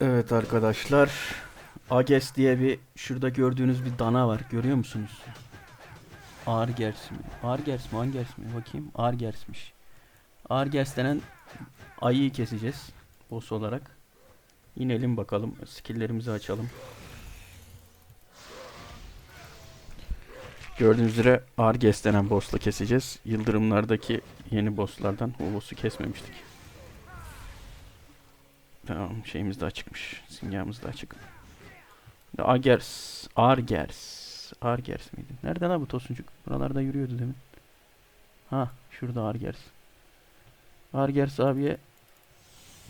Evet arkadaşlar. Ages diye bir şurada gördüğünüz bir dana var. Görüyor musunuz? Argers mi? Argers mi? Angers mi? Bakayım. Argers'miş. Argers denen ayıyı keseceğiz. Boss olarak. İnelim bakalım. Skill'lerimizi açalım. Gördüğünüz üzere Arges denen boss'la keseceğiz. Yıldırımlardaki yeni boss'lardan o boss'u kesmemiştik. Tamam şeyimiz de açıkmış. Simyamız da açık. Agers. Argers. Argers miydi? Nerede lan bu tosuncuk? Buralarda yürüyordu demin. Ha şurada Argers. Argers abiye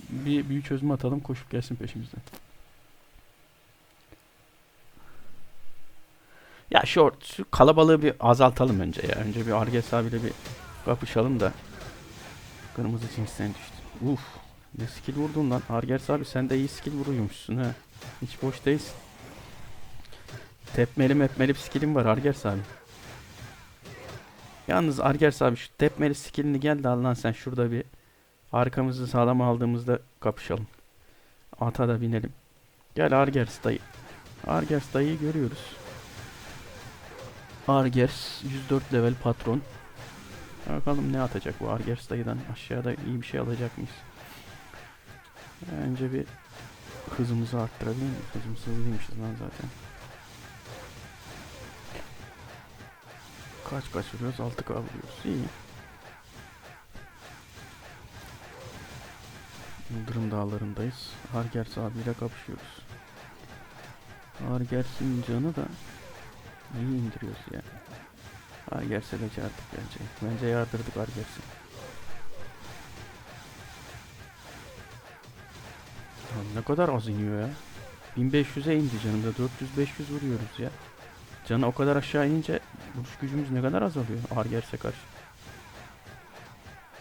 bir büyü çözümü atalım koşup gelsin peşimizden. Ya şu kalabalığı bir azaltalım önce ya. Önce bir Arges abiyle bir kapışalım da. Kırmızı cinsten düştü. Uf. Ne skill vurdun lan? Argers abi sen de iyi skill vuruyormuşsun ha. Hiç boş değilsin. Tepmeli mepmeli bir skillin var Argers abi. Yalnız Argers abi şu tepmeli skillini gel de al lan sen şurada bir arkamızı sağlam aldığımızda kapışalım. Ata da binelim. Gel Argers dayı. Argers dayıyı görüyoruz. Argers 104 level patron. Bakalım ne atacak bu Argers dayıdan aşağıda iyi bir şey alacak mıyız? Önce bir hızımızı arttırabilir miyiz? Hızımız hızlıymışız lan zaten. Kaç kaç vuruyoruz? 6K vuruyoruz. İyi. Yıldırım dağlarındayız. Argers abiyle kapışıyoruz. Argers'in canı da iyi indiriyoruz ya. Argers'e becerdik bence. Bence yardırdık Argers'i. Ne kadar az iniyor ya. 1500'e indi canımda. 400-500 vuruyoruz ya. Canı o kadar aşağı inince vuruş gücümüz ne kadar azalıyor Argers'e karşı.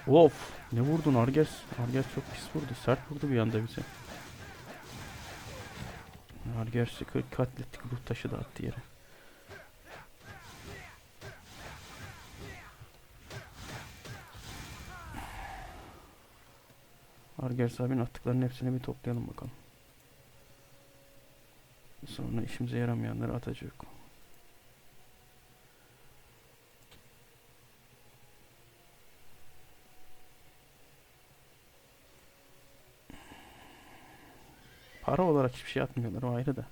Of! Ne vurdun Argers? Argers çok pis vurdu. Sert vurdu bir anda bize. Argers'i katlettik. Ruh taşı da attı yere. Argers abinin attıklarının hepsini bir toplayalım bakalım. Sonra işimize yaramayanları atacak. Para olarak hiçbir şey atmıyorlar o ayrı da.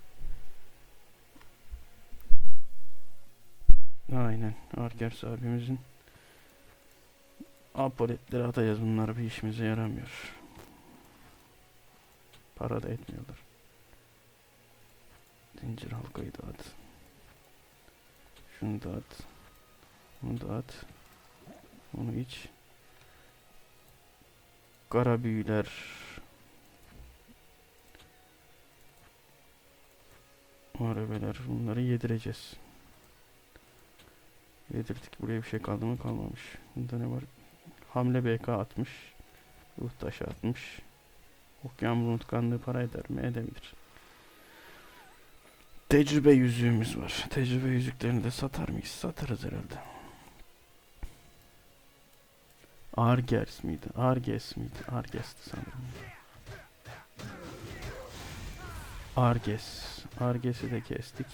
Aynen. Argers abimizin apoletleri atacağız. Bunlar bir işimize yaramıyor. Para da etmiyorlar. Zincir halkayı da at. Şunu da at. Bunu da at. Onu iç. Kara büyüler. Arabeler. Bunları yedireceğiz. Yedirdik. Buraya bir şey kaldı mı? Kalmamış. Bunda ne var? Hamle BK atmış. Ruh taşı atmış. Okyanus unutkanlığı para eder mi? Edebilir. Tecrübe yüzüğümüz var. Tecrübe yüzüklerini de satar mıyız? Satarız herhalde. Argers miydi? Arges miydi? Arges'ti sanırım. Arges. Arges'i de kestik.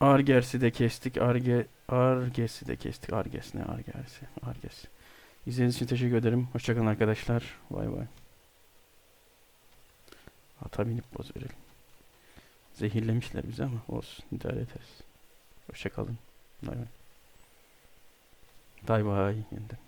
Argers'i de kestik. Arge Arges'i de kestik. Arges ne Arges'i? Arges. İzlediğiniz için teşekkür ederim. Hoşçakalın arkadaşlar. Bay bay. Ata binip poz verelim. Zehirlemişler bizi ama olsun. İdare ederiz. Hoşçakalın. Bay bay. Bay bay. Yeniden.